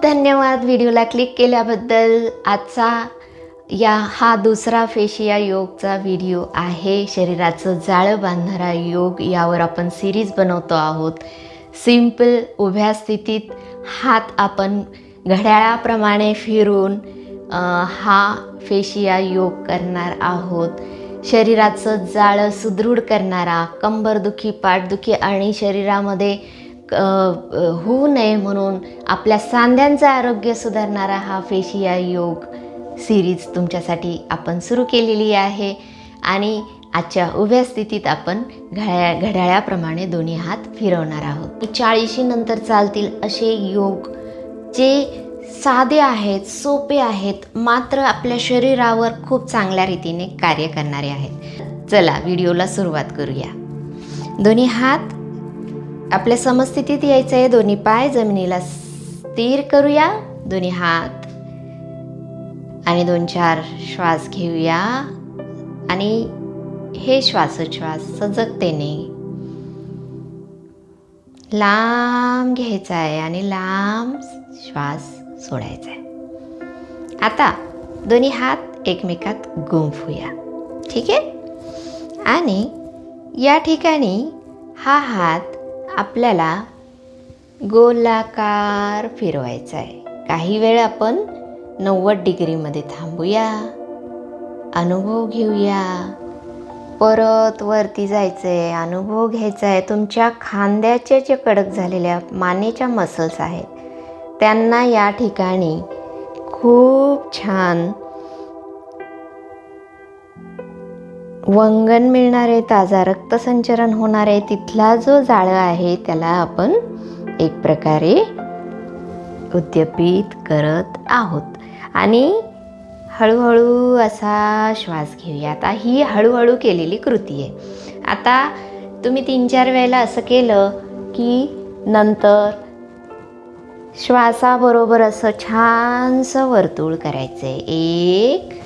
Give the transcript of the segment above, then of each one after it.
खूप धन्यवाद व्हिडिओला क्लिक केल्याबद्दल. आजचा या हा दुसरा फेशिया योगचा व्हिडिओ आहे. शरीराचं जाळं बांधणारा योग यावर आपण सिरीज बनवतो आहोत. सिंपल उभ्या स्थितीत हात आपण घड्याळाप्रमाणे फिरून हा फेशिया योग करणार आहोत. शरीराचं जाळं सुदृढ करणारा कंबरदुखी पाठदुखी आणि शरीरामध्ये होऊ नये म्हणून आपल्या सांध्यांचं आरोग्य सुधारणारा हा फेशिया योग सिरीज तुमच्यासाठी आपण सुरू केलेली आहे. आणि आजच्या उभ्या स्थितीत आपण घड्या घड्याळाप्रमाणे दोन्ही हात फिरवणार आहोत. चाळीशी नंतर चालतील असे योग जे साधे आहेत सोपे आहेत मात्र आपल्या शरीरावर खूप चांगल्या रीतीने कार्य करणारे आहेत. चला व्हिडिओला सुरुवात करूया. दोन्ही हात आपल्या समस्थितीत यायचं आहे. दोन्ही पाय जमिनीला स्थिर करूया. दोन्ही हात आणि दोन चार श्वास घेऊया. आणि हे श्वासोच्छ्वास सजगतेने लांब घ्यायचा आहे आणि लांब श्वास सोडायचा आहे. आता दोन्ही हात एकमेकात गुंफूया ठीक आहे? आणि या ठिकाणी हा हात आपल्याला गोलाकार फिरवायचा आहे. काही वेळ आपण नव्वद डिग्रीमध्ये थांबूया अनुभव घेऊया. परत वरती जायचं आहे अनुभव घ्यायचा आहे तुमच्या खांद्याच्या जे कडक झालेल्या मानेच्या मसल्स आहेत त्यांना या ठिकाणी खूप छान वंगण मिळणारे ताजा रक्तसंचरण होणारे तिथला जो जाळं आहे त्याला आपण एक प्रकारे उद्यपित करत आहोत. आणि हळूहळू असा श्वास घेऊया आता ही हळूहळू केलेली कृती आहे. आता तुम्ही तीन चार वेळेला असं केलं की नंतर श्वासाबरोबर असं छानसं वर्तुळ करायचं आहे एक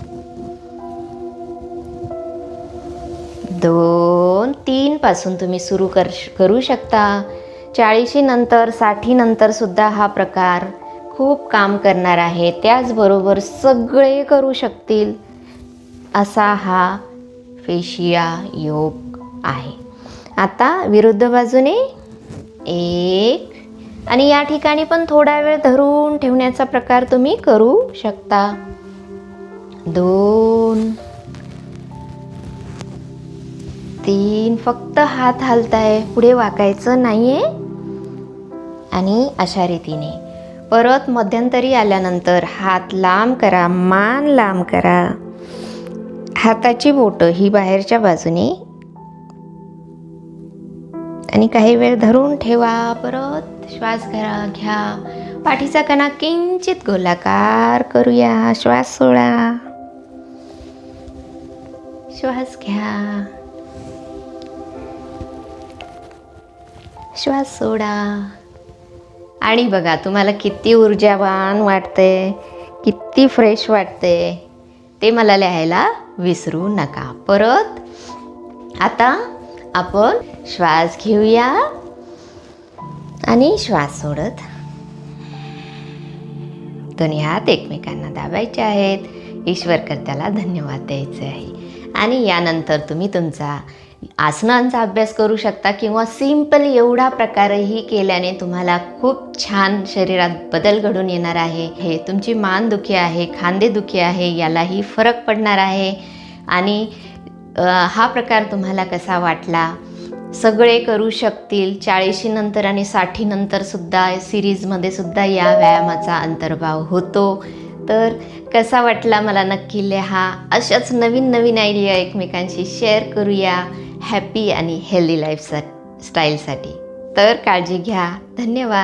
दोन तीनपासून तुम्ही सुरू कर करू शकता. चाळीशीनंतर साठीनंतर सुद्धा हा प्रकार खूप काम करणार आहे. त्याचबरोबर सगळे करू शकतील असा हा फेशिया योग आहे. आता विरुद्ध बाजूने एक आणि या ठिकाणी पण थोडा वेळ धरून ठेवण्याचा प्रकार तुम्ही करू शकता. दोन तीन फक्त हात हलताय. पुढे वाकायचं नाहीये. आणि अशा रीतीने. परत मध्यंतरी आल्यानंतर हात लांब करा मान लांब करा. हाताची बोटं ही बाहेरच्या बाजूने. आणि काही वेळ धरून ठेवा. परत श्वास घरा घ्या. पाठीचा कणा किंचित गोलाकार करूया. श्वास सोडा. श्वास घ्या. श्वास सोडा. आणि बघा तुम्हाला किती ऊर्जावान वाटते किती फ्रेश वाटते ते मला लिहायला विसरू नका. परत आता आपण श्वास घेऊया आणि श्वास सोडत. दोन्ही हात एकमेकांना दाबायचे आहेत. ईश्वरकर्त्याला धन्यवाद द्यायचे आहे. आणि यानंतर तुम्ही तुमचा आसनांचा अभ्यास करू शकता किंवा सिंपल एवढा प्रकारही केल्याने तुम्हाला खूप छान शरीरात बदल घडून येणार आहे. हे तुमची मान दुखी आहे खांदे दुखी आहे यालाही फरक पडणार आहे. आणि हा प्रकार तुम्हाला कसा वाटला? सगळे करू शकतील. चाळीशी नंतर आणि साठी नंतर सुद्धा सिरीजमध्ये सुद्धा या व्यायामाचा अंतर्भाव होतो. तर कसा वाटला? मला नक्की लिहा. अशाच नवीन नवीन आयडिया एकमेकांशी शेअर करूया. हॅपी आणि हेल्दी लाईफ स्टाईलसाठी तर काळजी घ्या. धन्यवाद.